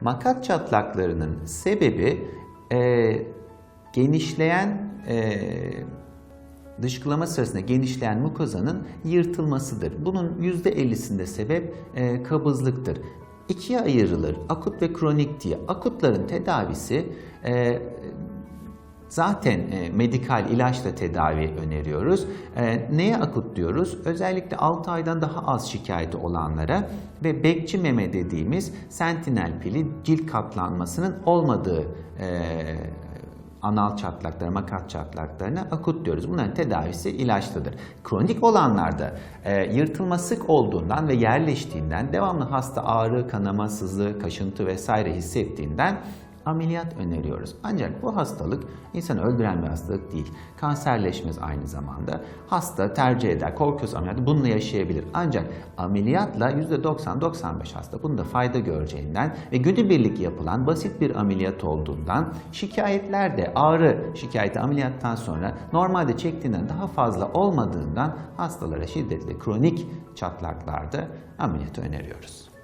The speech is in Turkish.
Makat çatlaklarının sebebi e, genişleyen e, dışkılama sırasında genişleyen mukozanın yırtılmasıdır. Bunun %50'sinde sebep e, kabızlıktır. İkiye ayrılır akut ve kronik diye. Akutların tedavisi e, Zaten e, medikal ilaçla tedavi öneriyoruz. E, neye akut diyoruz? Özellikle 6 aydan daha az şikayeti olanlara ve bekçi meme dediğimiz sentinel pili cilt katlanmasının olmadığı e, anal çatlakları, makat çatlaklarına akut diyoruz. Bunların tedavisi ilaçlıdır. Kronik olanlarda e, yırtılma sık olduğundan ve yerleştiğinden devamlı hasta ağrı, kanama, sızı, kaşıntı vesaire hissettiğinden ameliyat öneriyoruz. Ancak bu hastalık insanı öldüren bir hastalık değil. Kanserleşmez aynı zamanda. Hasta tercih eder, korkuyorsa ameliyatı bununla yaşayabilir. Ancak ameliyatla %90-95 hasta bunda fayda göreceğinden ve günübirlik yapılan basit bir ameliyat olduğundan şikayetlerde ağrı şikayeti ameliyattan sonra normalde çektiğinden daha fazla olmadığından hastalara şiddetli kronik çatlaklarda ameliyatı öneriyoruz.